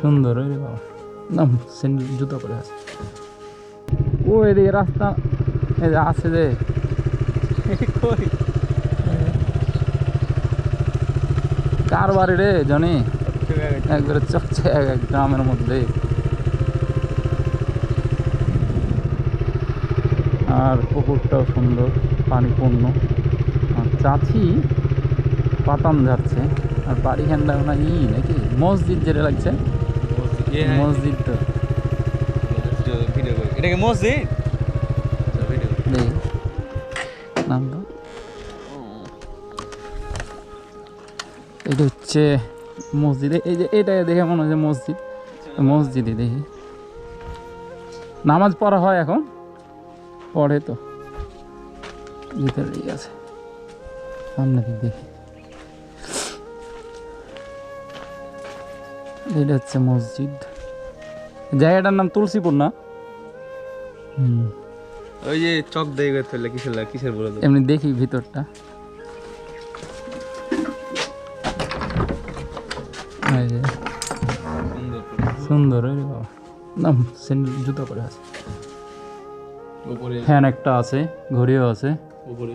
সুন্দর ওই রে বাবা। না স্যান্ডেল জুতো পরে আছে। ও এদিকে রাস্তা এই যে আছে যে। কার বাড়ি রে জানি? একবারে চকচে এক গ্রামের মধ্যে। আর পুকুরটাও সুন্দর পানিপূর্ণ। আর চাচি পাতান যাচ্ছে। আর বাড়ি হ্যান্ডা না ই নাকি? মসজিদ যেটা লাগছে। মসজিদ তো। এটাকে মসজিদ? দেখি নাম তো এটা হচ্ছে মসজিদ। এই যে এটা দেখে মনে হচ্ছে মসজিদ। মসজিদই দেখি। নামাজ পড়া হয় এখন। পড়ে তো। ভিতরেই আছে। সামনে দিক দেখি। এটা হচ্ছে মসজিদ। জায়গাটার নাম তুলসীপুর না? হুম। ওই যে চক দিয়ে তাহলে কিসের লাগে কিসের বলে এমনি দেখি ভিতরটা। সুন্দর। সুন্দর ওই বাবা। না স্যান্ডেল জুতো পরে আছে। উপরে ফ্যান একটা আছে ঘড়িও আছে। উপরে।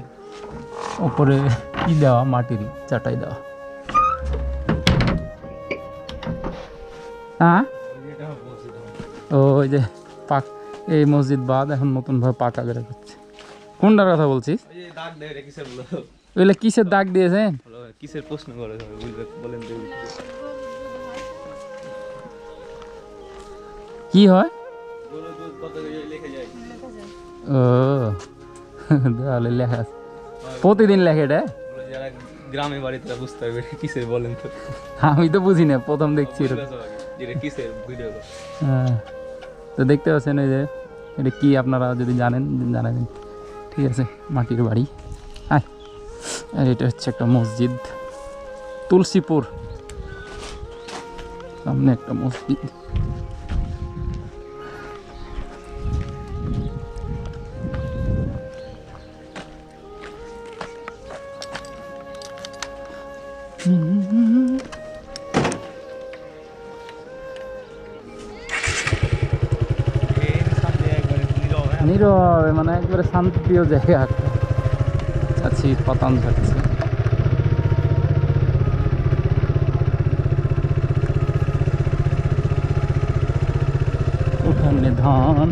ওপরে কি দেওয়া মাটির চাটাই দেওয়া। হ্যাঁ ও ওই যে পাক এই মসজিদ বাদ এখন নতুনভাবে পাকা করে করছে। কোনটার কথা বলছিস? ওই যে দাগ দেয় এটা কিসের ওইগুলো কিসের দাগ দিয়েছেন? কিসের প্রশ্ন করে বলেন কি হয়? ও দেওয়ালে লেখা আছে। প্রতিদিন লেখে এটা? গ্রামে বাড়িতে বুঝতে পারবে কিসের বলেন তো? আমি তো বুঝি না প্রথম দেখছি কিসের ভিডিও হ্যাঁ। তো দেখতে পাচ্ছেন এই যে এটা কি আপনারা যদি জানেন জানাবেন। ঠিক আছে মাটির বাড়ি। হ্যাঁ আর এটা হচ্ছে একটা মসজিদ। তুলসীপুর। সামনে একটা মসজিদ। নীরবে মানে একবারে শান্তিপ্রিয় জায়গা আছি পতান যাচ্ছে উঠানে ধান